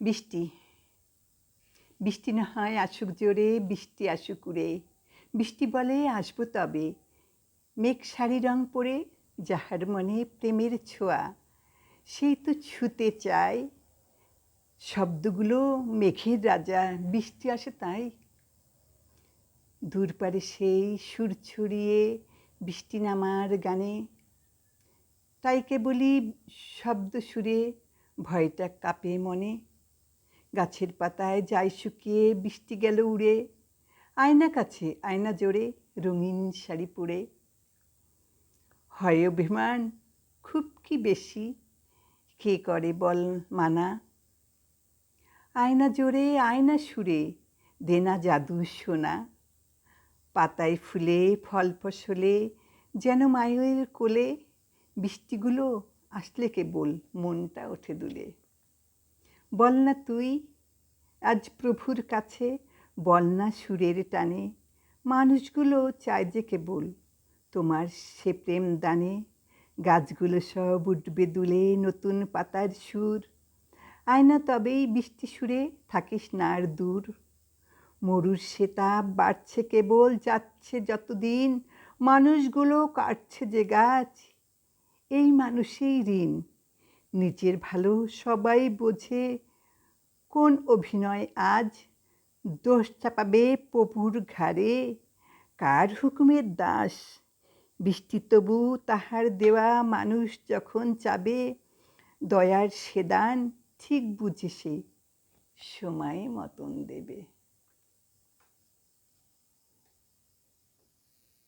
বৃষ্টি। বৃষ্টি না হয় আসুক জোরে, বৃষ্টি আসুক উড়ে। বৃষ্টি বলে আসব তবে। মেঘ শাড়ি রং পরে যাহার মনে প্রেমের ছোঁয়া, সেই তো ছুতে চায় শব্দগুলো মেঘের রাজা, বৃষ্টি আসে তাই। দূর পারে সেই সুর ছড়িয়ে বৃষ্টি নামার গানে। তাইকে বলি শব্দ সুরে, ভয়টা কাঁপে মনে। গাছের পাতায় যাই শুকিয়ে বৃষ্টি গেল উড়ে। আয়না কাছে, আয়না জোরে, রঙিন শাড়ি পরে। হয় অভিমান, খুব কি বেশি? কে করে বল মানা? আয়না জোরে, আয়না সুরে, দেনা জাদু সোনা। পাতায় ফুলে, ফল ফসলে, যেন মায়ের কোলে। বৃষ্টিগুলো আসলে কেবল মনটা ওঠে দুলে। বল না তুই। আজ প্রভুর কাছে বল না সুরের টানে। মানুষগুলো চায় যে কেবল তোমার সে প্রেম দানে। গাছগুলো সব উঠবে দুলে নতুন পাতার সুর। আয়না তবেই বৃষ্টি সুরে থাকিস না আর দূর। মরুর সেতাপ বাড়ছে কেবল, যাচ্ছে যতদিন। মানুষগুলো কাটছে যে গাছ। এই মানুষেই ঋণ। নিজের ভালো সবাই বোঝে। কোন অভিনয় আজ? দোষ চাপাবে পপুর ঘাড়ে। কার হুকুমের দাস? বৃষ্টি তবু তাহার দেওয়া মানুষ যখন চাবে, দয়ার সেদান ঠিক বুঝে সে সময় মতন দেবে।